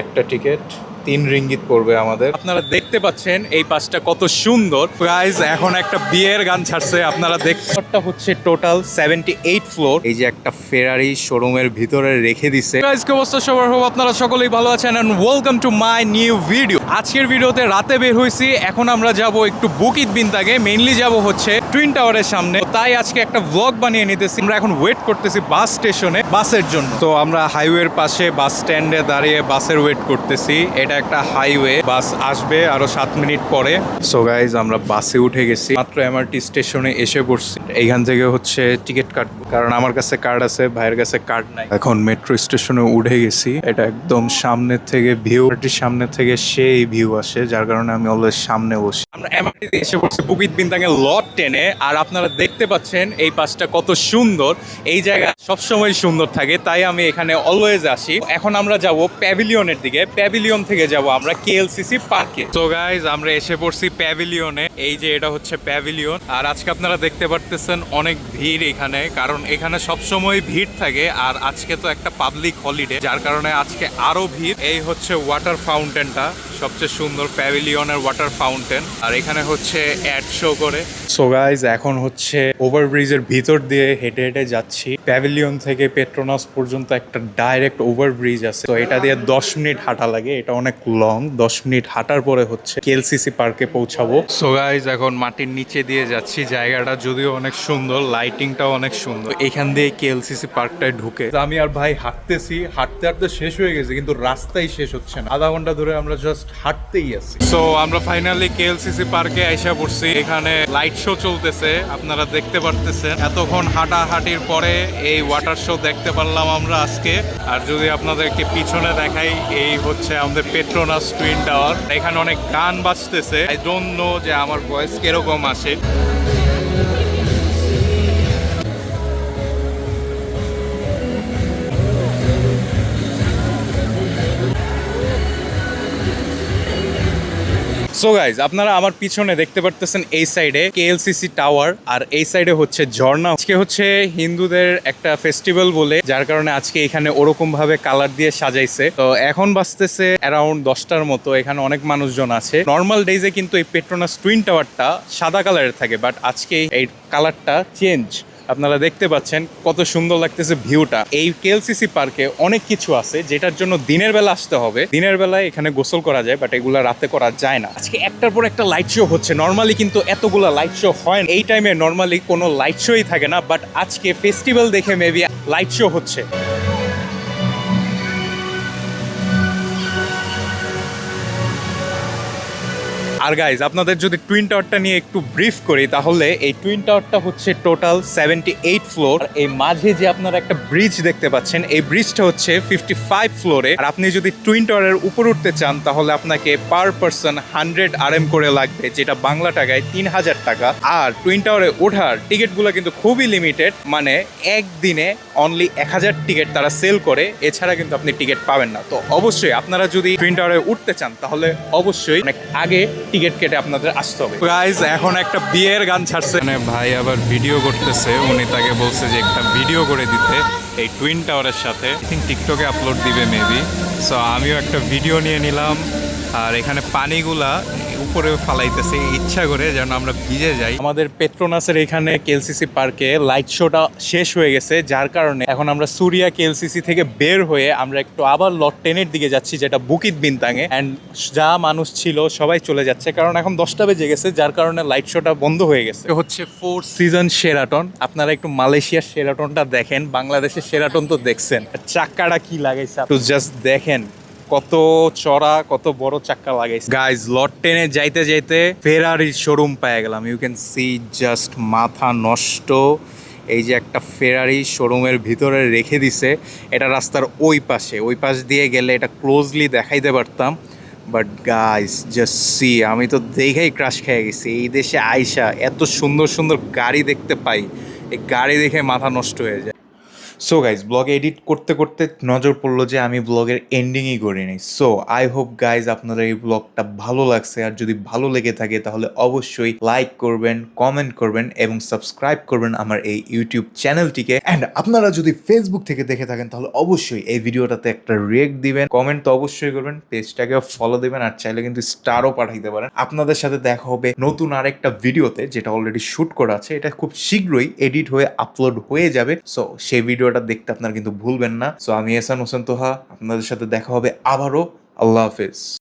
একটা টিকিট তিন রিঙ্গিত পড়বে আমাদের। আপনারা দেখতে পাচ্ছেন এই পাশটা কত সুন্দর। গাইজ এখন একটা বিয়ের গান ছাড়ছে আপনারা দেখতে হচ্ছে টোটাল সেভেন্টি এইট ফ্লোর এই যে একটা ফেরারি শোরুমের ভিতরে রেখে দিছে। গাইজ কি অবস্থা? সবার হোক আপনারা সকলেই ভালো আছেন and welcome to my new video আজকের ভিডিওতে রাতে বের হয়েছি এখন আমরা যাব একটু বুকিত বিনতাগে মেইনলি যাব হচ্ছে টুইন টাওয়ারের সামনে। তাই আজকে একটা ব্লগ বানিয়ে নিতেছি আমরা এখন ওয়েট করতেছি বাস স্টেশনে বাসের জন্য। তো আমরা হাইওয়ের পাশে বাস স্ট্যান্ডে দাঁড়িয়ে বাসের ওয়েট করতেছি এটা একটা হাইওয়ে বাস আসবে আরও সাত মিনিট পরে। সো গাইজ আমরা বাসে উঠে গেছি। মাত্র এমআরটি স্টেশনে এসে পড়ছি। এইখান থেকে হচ্ছে টিকিট কাটবো। কারণ আমার কাছে কার্ড আছে, ভাইয়ের কাছে কার্ড নাই। এখন মেট্রো স্টেশনে উঠে গেছি। এটা একদম সামনে থেকে ভিউ সামনে থেকে সেই ভিউ আসে, যার কারণে আমি অলওয়েজ সামনে বসি। আমরা এমআরটিতে এসে পড়ছি বুকিত বিনতাঙ্গে লট টেনে আর আপনারা দেখতে পাচ্ছেন এই পাশটা কত সুন্দর। এই জায়গা সবসময় সুন্দর থাকে, তাই আমি এখানে অলওয়েজ আসি। এখন আমরা যাব প্যাভিলিয়নের দিকে। প্যাভিলিয়ন থেকে যাব, আমরা কেএলসিসি পার্কে তো গাইজ আমরা এসে পড়ছি প্যাভিলিয়নে এই যে এটা হচ্ছে প্যাভিলিয়ন আর আজকে আপনারা দেখতে পারতেছেন অনেক ভিড় এখানে, কারণ এখানে সবসময় ভিড় থাকে। আর আজকে তো একটা পাবলিক হলিডে যার কারণে আজকে আরও ভিড়। এই হচ্ছে ওয়াটার ফাউন্টেনটা সবচেয়ে সুন্দর প্যাভিলিয়নের ওয়াটার ফাউন্টেন। আর এখানে হচ্ছে অ্যাড শো করে। সো গাইজ এখন হচ্ছে ওভারব্রিজের ভিতর দিয়ে হেঁটে হেঁটে যাচ্ছি। প্যাভিলিয়ন থেকে পেট্রোনাস পর্যন্ত একটা ডাইরেক্ট ওভারব্রিজ আছে। তো এটা দিয়ে দশ মিনিট হাঁটা লাগে। এটা অনেক লং দশ মিনিট হাঁটার পরে হচ্ছে কেএলসিসি পার্কে পৌঁছাবো। সো গাইজ এখন মাটির নিচে দিয়ে যাচ্ছি। জায়গাটা যদিও অনেক সুন্দর লাইটিংটাও অনেক সুন্দর। এখান দিয়ে কেএলসিসি পার্কটায় ঢুকে। তো আমি আর ভাই হাঁটতেছি। হাঁটতে হাঁটতে শেষ হয়ে গেছে কিন্তু রাস্তাই শেষ হচ্ছে না। আধা ঘণ্টা ধরে আমরা জাস্ট হাঁটতেই সো আমরা ফাইনালি কেএলসিসি পার্কে পড়ছি। এখানে লাইট শো চলতেছে, আপনারা দেখতে পারতেছেন। এতক্ষণ হাঁটাহাঁটির পরে এই ওয়াটার শো দেখতে পারলাম আমরা আজকে। আর যদি আপনাদেরকে পিছনে দেখাই, এই হচ্ছে আমাদের পেট্রোনাস টুইন টাওয়ার এখানে অনেক গান বাজতেছে। আই ডোন্ট নো যে আমার ভয়েস কীরকম আসে সো গাইজ আপনারা আমার পিছনে দেখতে পারতেছেন এই সাইডে কেএলসিসি টাওয়ার আর এই সাইডে হচ্ছে ঝর্ণা। আজকে হচ্ছে হিন্দুদের একটা ফেস্টিভ্যাল বলে, যার কারণে আজকে এখানে ওরকম ভাবে কালার দিয়ে সাজাইছে। তো এখন বাজতেছে অ্যারাউন্ড দশটার মতো, এখানে অনেক মানুষজন আছে। নর্মাল ডেজে কিন্তু এই পেট্রোনাস টুইন টাওয়ারটা সাদা কালারের থাকে বাট আজকে এই কালারটা চেঞ্জ আপনারা দেখতে পাচ্ছেন কত সুন্দর লাগতেছে ভিউটা। এই কেএলসিসি পার্কে অনেক কিছু আছে যেটার জন্য দিনের বেলা আসতে হবে। দিনের বেলায় এখানে গোসল করা যায় বাট এগুলা রাতে করা যায় না। আজকে একটার পর একটা লাইট শো হচ্ছে। নর্মালি কিন্তু এতগুলা লাইট শো হয় না। এই টাইমে নর্মালি কোনো লাইট শোই থাকে না বাট আজকে ফেস্টিভ্যাল দেখে মেবি লাইট শো হচ্ছে। আর গাইজ আপনাদের যদি টুইন টাওয়ারটা নিয়ে একটু ব্রিফ করি, তাহলে এই টুইন টাওয়ারটা হচ্ছে টোটাল সেভেন্টি এইট ফ্লোর এই মাঝে যে আপনারা একটা ব্রিজ দেখতে পাচ্ছেন, এই ব্রিজটা হচ্ছে ফিফটি ফাইভ ফ্লোরে আর আপনি যদি টুইন টাওয়ারের উপর উঠতে চান, তাহলে আপনাকে পার পার্সন হান্ড্রেড আর এম করে লাগবে, যেটা বাংলা টাকায় তিন হাজার টাকা। আর টুইন টাওয়ারে ওঠার টিকিটগুলো কিন্তু খুবই লিমিটেড মানে একদিনে অনলি এক হাজার টিকিট তারা সেল করে, এছাড়া কিন্তু আপনি টিকিট পাবেন না। তো অবশ্যই আপনারা যদি টুইন টাওয়ারে উঠতে চান, তাহলে অবশ্যই অনেক আগে টিকিট কেটে আপনাদের আসতে হবে। গাইজ এখন একটা বিয়ের গান ছাড়ছে। মানে ভাই আবার ভিডিও করতেছে। উনি তাকে বলছে যে একটা ভিডিও করে দিতে এই টুইন টাওয়ারের সাথে। টিকটকে আপলোড দিবে মেবি সো আমিও একটা ভিডিও নিয়ে নিলাম। আর এখানে পানিগুলা উপরে ফালাইতেছে। ইচ্ছা করে যেন আমরা ভিজে যাই। আমাদের পেট্রোনাসের এখানে কেএলসিসি পার্কে লাইট শোটা শেষ হয়ে গেছে, যার কারণে এখন আমরা সুরিয়া কেএলসিসি থেকে বের হয়ে আমরা একটু আবার লট টেনের দিকে যাচ্ছি, যেটা বুকিত বিনতাঙে। অ্যান্ড যা মানুষ ছিল সবাই চলে যাচ্ছে, কারণ এখন দশটা বেজে গেছে, যার কারণে লাইট শোটা বন্ধ হয়ে গেছে। হচ্ছে ফোর সিজন সেরাটন আপনারা একটু মালয়েশিয়ার সেরাটনটা দেখেন, বাংলাদেশের সেরাটন তো দেখছেন। চাক্কাটা কি লাগাইছে জাস্ট দেখেন। কত চড়া, কত বড় চাক্কা লাগাইছে। গাইজ লট টেনে যাইতে যাইতে ফেরারির শোরুম পেয়ে গেলাম। ইউ ক্যান সি জাস্ট মাথা নষ্ট। এই যে একটা ফেরারি শোরুমের ভিতরে রেখে দিছে। এটা রাস্তার ওই পাশে। ওই পাশ দিয়ে গেলে এটা ক্লোজলি দেখাইতে পারতাম। বাট গাইস জাস্ট সি আমি তো দেখেই ক্রাশ খেয়ে গেছি। এই দেশে আইসা এত সুন্দর সুন্দর গাড়ি দেখতে পাই। এই গাড়ি দেখে মাথা নষ্ট হয়ে যায়। সো গাইজ ব্লগ এডিট করতে করতে নজর পড়ল যে আমি ব্লগের এন্ডিংই করিনি সো আই হোপ গাইজ আপনাদের এই ব্লগটা ভালো লাগছে। আর যদি ভালো লেগে থাকে, তাহলে অবশ্যই লাইক করবেন কমেন্ট করবেন এবং সাবস্ক্রাইব করবেন আমার এই ইউটিউব চ্যানেলটিকে অ্যান্ড আপনারা যদি ফেসবুক থেকে দেখে থাকেন, তাহলে অবশ্যই এই ভিডিওটাতে একটা রিয়েক্ট দিবেন কমেন্ট তো অবশ্যই করবেন পেজটাকে ফলো দেবেন, আর চাইলে কিন্তু স্টারও পাঠাইতে পারেন। আপনাদের সাথে দেখা হবে নতুন আরেকটা ভিডিওতে যেটা অলরেডি শুট করা আছে। এটা খুব শীঘ্রই এডিট হয়ে আপলোড হয়ে যাবে। সো সেই ভিডিওটা দেখতে আপনারা কিন্তু ভুলবেন না। সো আমি এসান হোসেন তোহা, আপনাদের সাথে দেখা হবে আবারও। আল্লাহ হাফেজ।